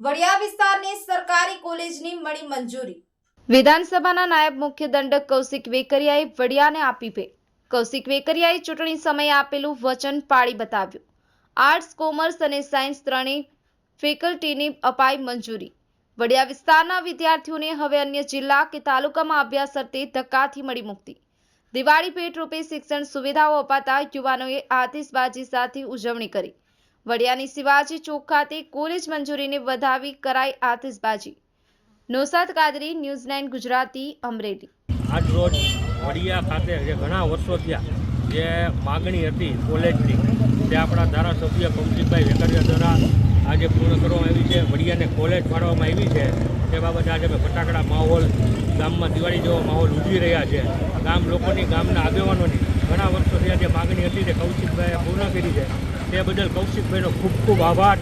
વડિયા વિસ્તારની સરકારી કોલેજની મળી મંજૂરી. વિધાનસભાના નાયબ મુખ્ય દંડક કૌશિક વેકરિયાએ વડિયાને આપી ભેટ. કૌશિક વેકરિયાએ ચૂંટણી સમયે આપેલું વચન પાળી બતાવ્યું. આર્ટ્સ, કોમર્સ અને સાયન્સ ત્રણેય ફેકલ્ટીની અપાઈ મંજૂરી. વડિયા વિસ્તારના વિદ્યાર્થીઓને હવે અન્ય જિલ્લા કે તાલુકામાં અભ્યાસ અર્થે ધક્કાથી મળી મુક્તિ. દિવાળી ભેટ રૂપે શિક્ષણ સુવિધાઓ અપાતા યુવાનોએ આતિશબાજી સાથે ઉજવણી કરી. વડિયાની શિવાજી ચોક ખાતે કોલેજ મંજૂરીને વધાવી કરાઈ આતિશબાજી. Naushad Kadri, news nine Gujarati, Amreli. આજ રોજ વડિયા ખાતે જે ઘણા વર્ષો થયા જે માગણી હતી કોલેજની, તે આપણા ધારાસભ્ય કૌશિકભાઈ વેકરિયા દ્વારા આજે પૂર્ણ કરવામાં આવી છે. વડિયાને કોલેજ ફાળવવામાં આવી છે. તે બાબતે આજે અમે ફટાકડા માહોલ, ગામમાં દિવાળી જેવો માહોલ ઉજવી રહ્યા છે. ગામ લોકોની, ગામના આગેવાનોની ઘણા વર્ષો થયા જે માગણી હતી, તે કૌશિકભાઈએ પૂર્ણ કરી છે. તે બદલ કૌશિકભાઈનો ખૂબ ખૂબ આભાર.